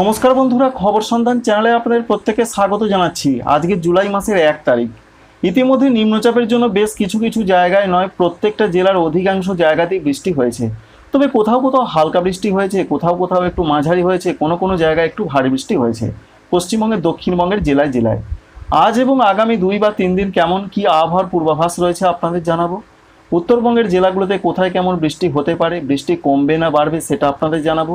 নমস্কার বন্ধুরা, খবর সন্ধান চ্যানেলে আপনাদের প্রত্যেকে স্বাগত জানাচ্ছি। আজকে জুলাই মাসের এক তারিখ। ইতিমধ্যে নিম্নচাপের জন্য বেশ কিছু কিছু জায়গায় নয়, প্রত্যেকটা জেলার অধিকাংশ জায়গাতেই বৃষ্টি হয়েছে। তবে কোথাও কোথাও হালকা বৃষ্টি হয়েছে, কোথাও কোথাও একটু মাঝারি হয়েছে, কোনো কোনো জায়গায় একটু ভারী বৃষ্টি হয়েছে, পশ্চিমবঙ্গের, দক্ষিণবঙ্গের জেলায় জেলায়। আজ এবং আগামী দুই বা তিন দিন কেমন কি আবহাওয়ার পূর্বাভাস রয়েছে আপনাদের জানাব। উত্তরবঙ্গের জেলাগুলোতে কোথায় কেমন বৃষ্টি হতে পারে, বৃষ্টি কমবে না বাড়বে সেটা আপনাদের জানাব।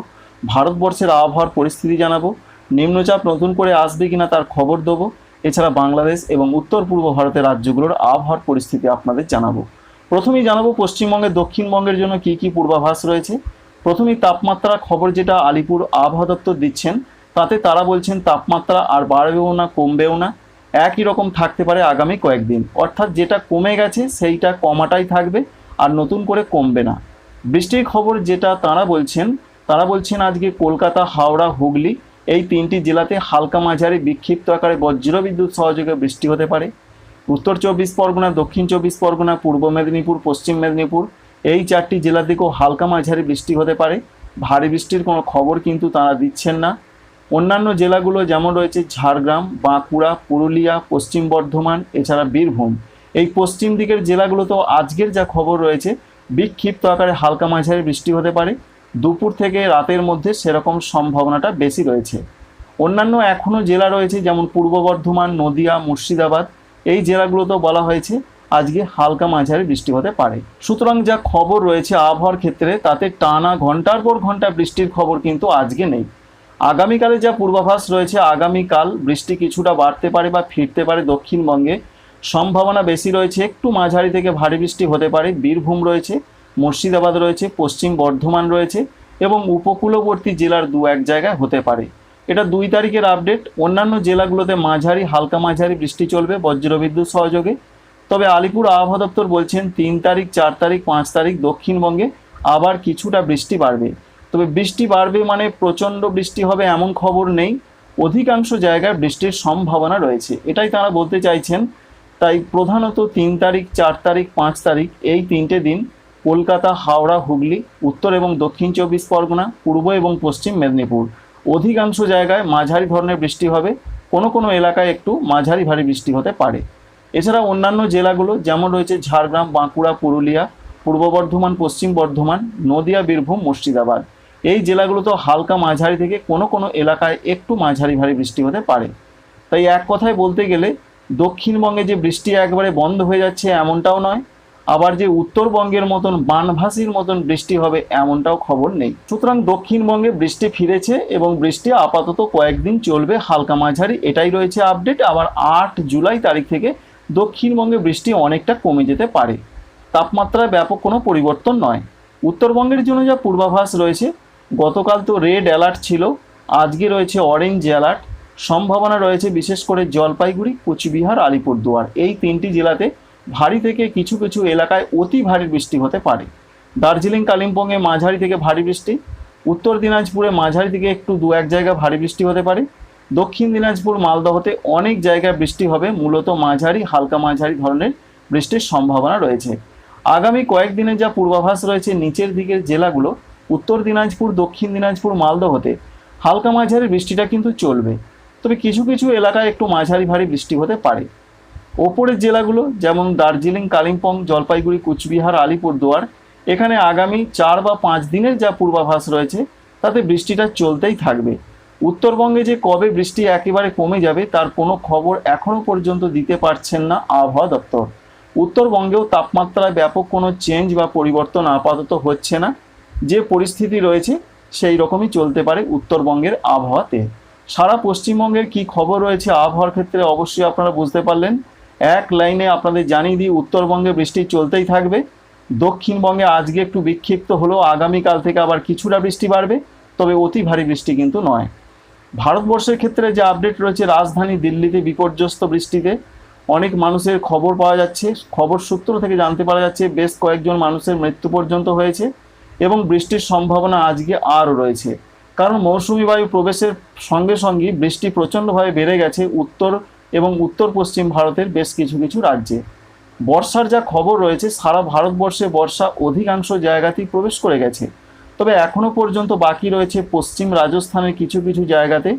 ভারতবর্ষের আবহাওয়ার পরিস্থিতি জানাব। নিম্নচাপ নতুন করে আসবে কিনা তার খবর দেবো। এছাড়া বাংলাদেশ এবং উত্তর পূর্ব ভারতের রাজ্যগুলোর আবহাওয়ার পরিস্থিতি আপনাদের জানাব। প্রথমেই জানাব পশ্চিমবঙ্গের, দক্ষিণবঙ্গের জন্য কি কি পূর্বাভাস রয়েছে। প্রথমেই তাপমাত্রা খবর যেটা আলিপুর আবহাওয়া দপ্তর দিচ্ছেন, তাতে তারা বলছেন তাপমাত্রা আর বাড়বেও না, কমবেও না। একই রকম থাকতে পারে আগামী কয়েকদিন। অর্থাৎ যেটা কমে গেছে, সেইটা কমাটাই থাকবে আর নতুন করে কমবে না। বৃষ্টির খবর যেটা তারা বলছেন তারা বলছেন আজকে কলকাতা, হাওড়া, হুগলি এই তিনটি জেলাতে হালকা মাঝারি বিক্ষিপ্ত আকারে বজ্রবিদ্যুৎ সহযোগে বৃষ্টি হতে পারে। উত্তর চব্বিশ পরগনা, দক্ষিণ চব্বিশ পরগনা, পূর্ব মেদিনীপুর, পশ্চিম মেদিনীপুর এই চারটি জেলার দিকেও হালকা মাঝারি বৃষ্টি হতে পারে। ভারী বৃষ্টির কোনো খবর কিন্তু তারা দিচ্ছেন না। অন্যান্য জেলাগুলো যেমন রয়েছে ঝাড়গ্রাম, বাঁকুড়া, পুরুলিয়া, পশ্চিম বর্ধমান, এছাড়া বীরভূম। এই পশ্চিম দিকের জেলাগুলোতেও আজকের যা খবর রয়েছে, বিক্ষিপ্ত আকারে হালকা মাঝারি বৃষ্টি হতে পারে। দুপুর থেকে রাতের মধ্যে সেরকম সম্ভাবনাটা বেশি রয়েছে। অন্যান্য এখনও জেলা রয়েছে যেমন পূর্ব বর্ধমান, নদিয়া, মুর্শিদাবাদ। এই জেলাগুলোতেও বলা হয়েছে আজকে হালকা মাঝারি বৃষ্টি হতে পারে। সুতরাং যা খবর রয়েছে আবহাওয়ার ক্ষেত্রে, তাতে টানা ঘণ্টার পর ঘণ্টা বৃষ্টির খবর কিন্তু আজকে নেই। আগামীকালে যা পূর্বাভাস রয়েছে, আগামীকাল বৃষ্টি কিছুটা বাড়তে পারে বা ফিরতে পারে দক্ষিণবঙ্গে। সম্ভাবনা বেশি রয়েছে, একটু মাঝারি থেকে ভারী বৃষ্টি হতে পারে, বীরভূম রয়েছে। মুর্শিদাবাদ রয়েছে, পশ্চিম বর্ধমান রয়েছে এবং উপকূলবর্তী জেলার দু এক জায়গায় হতে পারে। এটা দুই তারিখের আপডেট অন্যান্য জেলাগুলোতে মাঝারি, হালকা মাঝারি বৃষ্টি চলবে, বজ্রবিদ্যুৎ সহযোগে। তবে আলিপুর আবহাওয়া দপ্তর বলছেন, তিন তারিখ, চার তারিখ, পাঁচ তারিখ দক্ষিণবঙ্গে আবার কিছুটা বৃষ্টি বাড়বে। তবে বৃষ্টি বাড়বে মানে প্রচণ্ড বৃষ্টি হবে এমন খবর নেই। অধিকাংশ জায়গায় বৃষ্টির সম্ভাবনা রয়েছে। এটাই তারা বলতে চাইছেন। তাই প্রধানত তিন তারিখ, চার তারিখ, পাঁচ তারিখ এই তিনটে দিন কলকাতা, হাওড়া, হুগলি, উত্তর এবং দক্ষিণ চব্বিশ পরগনা, পূর্ব এবং পশ্চিম মেদিনীপুর। অধিকাংশ জায়গায় মাঝারি ধরনের বৃষ্টি হবে। কোনো কোনো এলাকায় একটু মাঝারি ভারী বৃষ্টি হতে পারে। এছাড়া অন্যান্য জেলাগুলো যেমন রয়েছে ঝাড়গ্রাম, বাঁকুড়া, পুরুলিয়া, পূর্ব বর্ধমান, পশ্চিম বর্ধমান, নদিয়া, বীরভূম, মুর্শিদাবাদ। এই জেলাগুলোতে হালকা মাঝারি থেকে কোনো কোনো এলাকায় একটু মাঝারি ভারী বৃষ্টি হতে পারে। তাই এক কথায় বলতে গেলে দক্ষিণবঙ্গে যে বৃষ্টি একবারে বন্ধ হয়ে যাচ্ছে এমনটাও নয়। আবার যে উত্তরবঙ্গের মতন বানভাসির মতন বৃষ্টি হবে এমনটাও খবর নেই। সুতরাং দক্ষিণবঙ্গে বৃষ্টি ফিরেছে এবং বৃষ্টি আপাতত কয়েকদিন চলবে হালকা মাঝারি, এটাই রয়েছে আপডেট। আবার আট জুলাই তারিখ থেকে দক্ষিণবঙ্গে বৃষ্টি অনেকটা কমে যেতে পারে। তাপমাত্রায় ব্যাপক কোনো পরিবর্তন নয়। উত্তরবঙ্গের জন্য যা পূর্বাভাস রয়েছে, গতকাল তো রেড অ্যালার্ট ছিল, আজকে রয়েছে অরেঞ্জ অ্যালার্ট। সম্ভাবনা রয়েছে বিশেষ করে জলপাইগুড়ি, কুচবিহার, আলিপুরদুয়ার। এই তিনটি জেলাতে ভারী থেকে কিছু কিছু এলাকায় অতি ভারী বৃষ্টি হতে পারে। দার্জিলিং, কালিম্পংয়ে মাঝারি থেকে ভারী বৃষ্টি। উত্তর দিনাজপুরে মাঝারি থেকে একটু দু এক জায়গায় ভারী বৃষ্টি হতে পারে। দক্ষিণ দিনাজপুর, মালদহতে অনেক জায়গায় বৃষ্টি হবে। মূলত মাঝারি, হালকা মাঝারি ধরনের বৃষ্টির সম্ভাবনা রয়েছে। আগামী কয়েকদিনে যা পূর্বাভাস রয়েছে নিচের দিকের জেলাগুলো, উত্তর দিনাজপুর, দক্ষিণ দিনাজপুর, মালদহতে হালকা মাঝারি বৃষ্টিটা কিন্তু চলবে। তবে কিছু কিছু এলাকায় একটু মাঝারি ভারী বৃষ্টি হতে পারে। ওপরের জেলাগুলো যেমন দার্জিলিং, কালিম্পং, জলপাইগুড়ি, কুচবিহার আলিপুরদুয়ার এখানে আগামী চার বা পাঁচ দিনের যা পূর্বাভাস রয়েছে, তাতে বৃষ্টিটা চলতেই থাকবে। উত্তরবঙ্গে যে কবে বৃষ্টি একেবারে কমে যাবে, তার কোনো খবর এখনও পর্যন্ত দিতে পারছেন না আবহাওয়া দপ্তর। উত্তরবঙ্গেও তাপমাত্রায় ব্যাপক কোনো চেঞ্জ বা পরিবর্তন আপাতত হচ্ছে না। যে পরিস্থিতি রয়েছে, সেই রকমই চলতে পারে উত্তরবঙ্গের আবহাওয়াতে। সারা পশ্চিমবঙ্গের কি খবর রয়েছে আবহাওয়ার ক্ষেত্রে অবশ্যই আপনারা বুঝতে পারলেন। এক লাইনে আপনাদের জানিয়ে দিই, উত্তরবঙ্গে বৃষ্টি চলতেই থাকবে। দক্ষিণবঙ্গে আজকে একটু বিক্ষিপ্ত হলেও আগামীকাল থেকে আবার কিছুটা বৃষ্টি বাড়বে, তবে অতি ভারী বৃষ্টি কিন্তু নয়। ভারতবর্ষের ক্ষেত্রে যে আপডেট রয়েছে, রাজধানী দিল্লিতে বিপর্যস্ত বৃষ্টিতে অনেক মানুষের খবর পাওয়া যাচ্ছে, খবর সূত্র থেকে জানতে পারা যাচ্ছে, বেশ কয়েকজন মানুষের মৃত্যু পর্যন্ত হয়েছে এবং বৃষ্টির সম্ভাবনা আজকে আরও রয়েছে। কারণ মৌসুমি বায়ু প্রবেশের সঙ্গে সঙ্গে বৃষ্টি প্রচণ্ডভাবে বেড়ে গেছে, উত্তর এবং উত্তর পশ্চিম ভারতের বেশ কিছু কিছু রাজ্যে। বর্ষার যা খবর রয়েছে, সারা ভারতবর্ষে বর্ষা অধিকাংশ জায়গাতেই প্রবেশ করে গেছে। তবে এখনও পর্যন্ত বাকি রয়েছে পশ্চিম রাজস্থানের কিছু কিছু জায়গাতে,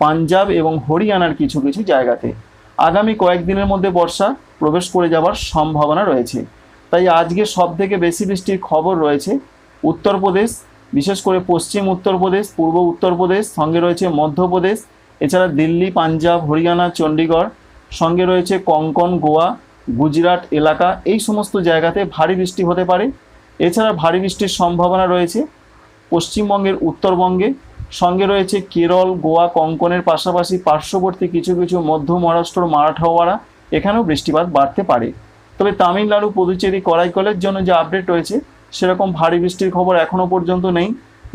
পাঞ্জাব এবং হরিয়ানার কিছু কিছু জায়গাতে। আগামী কয়েকদিনের মধ্যে বর্ষা প্রবেশ করে যাওয়ার সম্ভাবনা রয়েছে। তাই আজকে সব থেকে বেশি বৃষ্টির খবর রয়েছে উত্তরপ্রদেশ, বিশেষ করে পশ্চিম উত্তরপ্রদেশ, পূর্ব উত্তরপ্রদেশ, সঙ্গে রয়েছে মধ্যপ্রদেশ এছাড়া দিল্লি, পাঞ্জাব, হরিয়ানা চণ্ডীগড় সঙ্গে রয়েছে কঙ্কন, গোয়া, গুজরাট এলাকা, এই সমস্ত জায়গাতে ভারী বৃষ্টি হতে পারে। এছাড়া ভারী বৃষ্টির সম্ভাবনা রয়েছে পশ্চিমবঙ্গের উত্তরবঙ্গে। সঙ্গে রয়েছে কেরল, গোয়া, কঙ্কনের পাশাপাশি পার্শ্ববর্তী কিছু কিছু মধ্য মহারাষ্ট্র মারাঠাওয়াড়া এখানেও বৃষ্টিপাত বাড়তে পারে। তবে তামিলনাড়ু পুদুচেরি, করাইকলের জন্য যে আপডেট রয়েছে, সেরকম ভারী বৃষ্টির খবর এখনও পর্যন্ত নেই।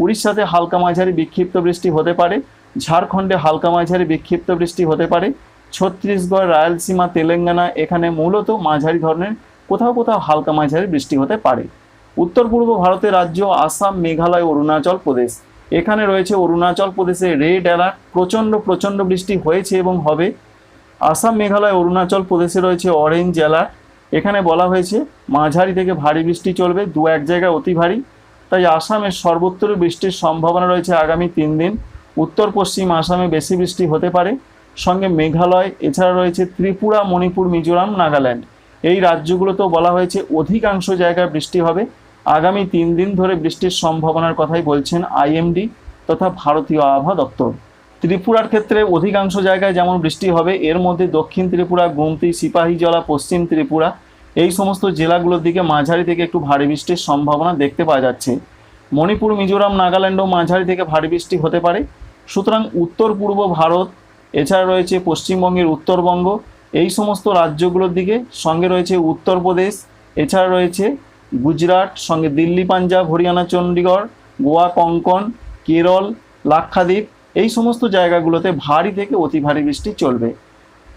উড়িষ্যাতে হালকা মাঝারি বিক্ষিপ্ত বৃষ্টি হতে পারে। ঝাড়খণ্ডে হালকা মাঝারি বিক্ষিপ্ত বৃষ্টি হতে পারে। ছত্তিশগড়, রায়লসীমা, তেলেঙ্গানা এখানে মূলত মাঝারি ধরনের, কোথাও কোথাও হালকা মাঝারি বৃষ্টি হতে পারে। উত্তর পূর্ব ভারতের রাজ্য আসাম, মেঘালয়, অরুণাচল প্রদেশ। এখানে রয়েছে অরুণাচল প্রদেশে রেড অ্যালার্ট, প্রচণ্ড প্রচণ্ড বৃষ্টি হয়েছে এবং হবে। আসাম, মেঘালয়, অরুণাচল প্রদেশে রয়েছে অরেঞ্জ অ্যালার্ট। এখানে বলা হয়েছে, মাঝারি থেকে ভারী বৃষ্টি চলবে দু এক জায়গায় অতি ভারী। তাই আসামের সর্বত্র বৃষ্টির সম্ভাবনা রয়েছে আগামী তিন দিন। উত্তর, পশ্চিম, আসামে বেশি বৃষ্টি হতে পারে। সঙ্গে মেঘালয়, এছাড়া রয়েছে ত্রিপুরা, মণিপুর, মিজোরাম, নাগাল্যান্ড। এই রাজ্যগুলোতেও বলা হয়েছে অধিকাংশ জায়গায় বৃষ্টি হবে। আগামী তিন দিন ধরে বৃষ্টির সম্ভাবনার কথাই বলছেন আইএমডি তথা ভারতীয় আবহাওয়া দপ্তর। ত্রিপুরার ক্ষেত্রে অধিকাংশ জায়গায় যেমন বৃষ্টি হবে, এর মধ্যে দক্ষিণ ত্রিপুরা, গুমতি সিপাহীজলা পশ্চিম ত্রিপুরা, এই সমস্ত জেলাগুলোর দিকে মাঝারি থেকে একটু ভারী বৃষ্টির সম্ভাবনা দেখতে পাওয়া যাচ্ছে। মণিপুর, মিজোরাম, নাগাল্যান্ডও মাঝারি থেকে ভারী বৃষ্টি হতে পারে। সুতরাং উত্তর পূর্ব ভারত, এছাড়া রয়েছে পশ্চিমবঙ্গের উত্তরবঙ্গ, এই সমস্ত রাজ্যগুলোর দিকে, সঙ্গে রয়েছে উত্তরপ্রদেশ, এছাড়া রয়েছে গুজরাট, সঙ্গে দিল্লি, পাঞ্জাব, হরিয়ানা চণ্ডীগড় গোয়া, কঙ্কন, কেরল, লাক্ষাদ্বীপ, এই সমস্ত জায়গাগুলোতে ভারী থেকে অতি ভারী বৃষ্টি চলবে।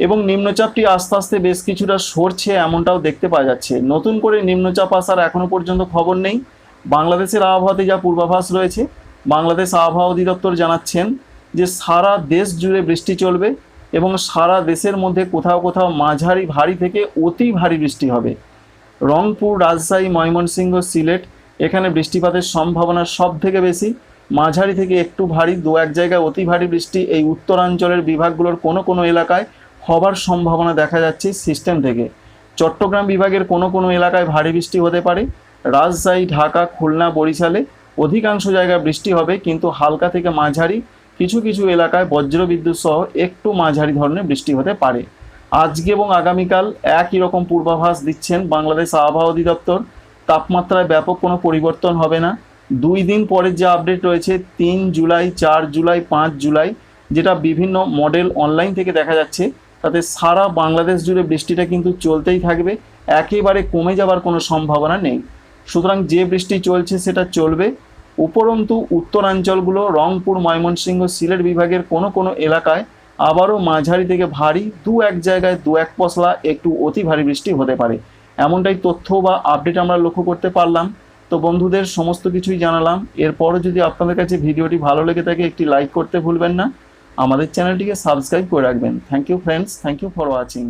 এবং নিম্নচাপটি আস্তে আস্তে বেশ কিছুটা সরছে এমনটাও দেখতে পাওয়া যাচ্ছে। নতুন করে নিম্নচাপ আসার এখনও পর্যন্ত খবর নেই। বাংলাদেশের আবহাওয়াতে যা পূর্বাভাস রয়েছে বাংলাদেশ আবহাওয়া অধিদপ্তর জানাচ্ছেন যে সারা দেশ জুড়ে বৃষ্টি চলবে এবং সারা দেশের মধ্যে কোথাও কোথাও মাঝারি ভারী থেকে অতি ভারী বৃষ্টি হবে। রংপুর, রাজশাহী, ময়মনসিংহ, সিলেট এখানে বৃষ্টিপাতের সম্ভাবনা সব থেকে বেশি। মাঝারি থেকে একটু ভারী, দু এক জায়গায় অতি ভারী বৃষ্টি এই উত্তরাঞ্চলের বিভাগগুলোর কোনো কোনো এলাকায় হবার সম্ভাবনা দেখা যাচ্ছে সিস্টেম থেকে। চট্টগ্রাম বিভাগের কোনো কোনো এলাকায় ভারী বৃষ্টি হতে পারে। রাজশাহী, ঢাকা, খুলনা, বরিশালে অধিকাংশ জায়গায় বৃষ্টি হবে, কিন্তু হালকা থেকে মাঝারি, কিছু কিছু এলাকায় বজ্রবিদ্যুৎ সহ একটু মাঝারি ধরনের বৃষ্টি হতে পারে। আজকে এবং আগামীকাল একই রকম পূর্বাভাস দিচ্ছেন বাংলাদেশ আবহাওয়া অধিদপ্তর। তাপমাত্রায় ব্যাপক কোনো পরিবর্তন হবে না। দুই দিন পরের যে আপডেট রয়েছে, তিন জুলাই, চার জুলাই, পাঁচ জুলাই, যেটা বিভিন্ন মডেল অনলাইন থেকে দেখা যাচ্ছে, তাতে সারা বাংলাদেশ জুড়ে বৃষ্টিটা কিন্তু চলতেই থাকবে। একেবারে কমে যাবার কোনো সম্ভাবনা নেই। সুতরাং যে বৃষ্টি চলছে, সেটা চলবে। উপরন্তু উত্তরাঞ্চলগুলো রংপুর, ময়মনসিংহ, সিলেট বিভাগের কোনো কোনো এলাকায় আবারও মাঝারি থেকে ভারী, দু এক জায়গায় দু এক পশলা একটু অতি ভারী বৃষ্টি হতে পারে। এমনটাই তথ্য বা আপডেট আমরা লক্ষ্য করতে পারলাম। তো বন্ধুদের সমস্ত কিছুই জানালাম। এরপরও যদি আপনাদের কাছে ভিডিওটি ভালো লেগে থাকে, একটি লাইক করতে ভুলবেন না। আমাদের চ্যানেলটিকে সাবস্ক্রাইব করে রাখবেন। Thank you friends thank you for watching